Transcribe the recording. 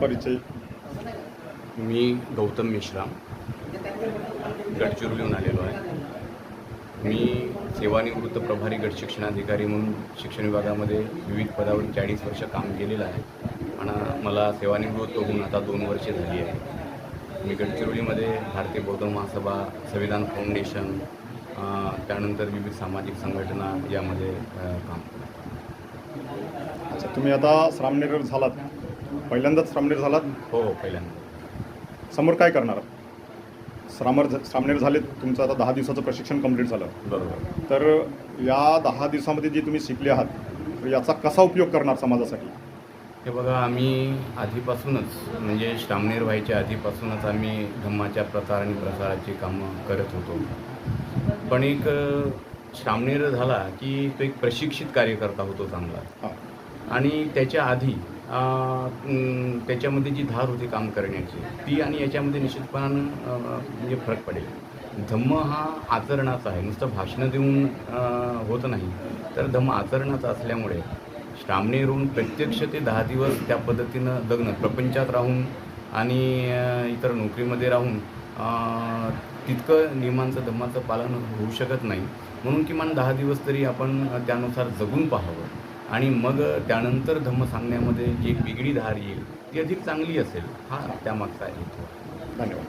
परिचय. मी गौतम मेश्राम गडचिरोलीहून आलेलो आहे. मी सेवानिवृत्त प्रभारी गट शिक्षणाधिकारी म्हणून शिक्षण विभागामध्ये विविध पदावर चाळीस वर्ष काम केलेलं आहे. आणि मला सेवानिवृत्त होऊन आता दोन वर्षे झाली आहे. मी गडचिरोलीमध्ये भारतीय बौद्ध महासभा संविधान फाउंडेशन त्यानंतर विविध सामाजिक संघटना यामध्ये काम करतो अच्छा तुम्ही आता श्रामनेर झालात. पहिल्यांदाच श्रामनेर झालात? हो हो पहिल्यांदा. समोर काय करणार? श्रामर श्रामनेर झालेत तुमचं आता दहा दिवसाचं प्रशिक्षण कंप्लीट झालं. बरोबर. तर या दहा दिवसामध्ये जे तुम्ही शिकले आहात तर याचा कसा उपयोग करणार समाजासाठी? हे बघा आम्ही आधीपासूनच म्हणजे श्रामनेर व्हायच्या आधीपासूनच आम्ही धम्माच्या प्रचार आणि प्रसाराची कामं करत होतो. पण एक अ, श्रामनेर झाला की तो एक प्रशिक्षित कार्यकर्ता होतो चांगला. हां. आणि त्याच्या आधी त्याच्यामध्ये जी धार होती काम करण्याची ती आणि याच्यामध्ये निश्चितपणानं म्हणजे फरक पडेल. धम्म हा आचरणाचा आहे. नुसतं भाषणं देऊन होत नाही. तर धम्म आचरणाचा असल्यामुळे श्रामनेरून प्रत्यक्ष ते दहा दिवस त्या पद्धतीनं लग्न प्रपंचात राहून आणि इतर नोकरीमध्ये राहून तितकं नियमांचं धम्माचं पालन होऊ शकत नाही. म्हणून किमान दहा दिवस तरी आपण त्यानुसार जगून पाहावं. आणि मग त्यानंतर धम्म सांगण्यामध्ये जी वेगळी धार येईल ती अधिक चांगली असेल हा त्यामागचा हेतू आहे. धन्यवाद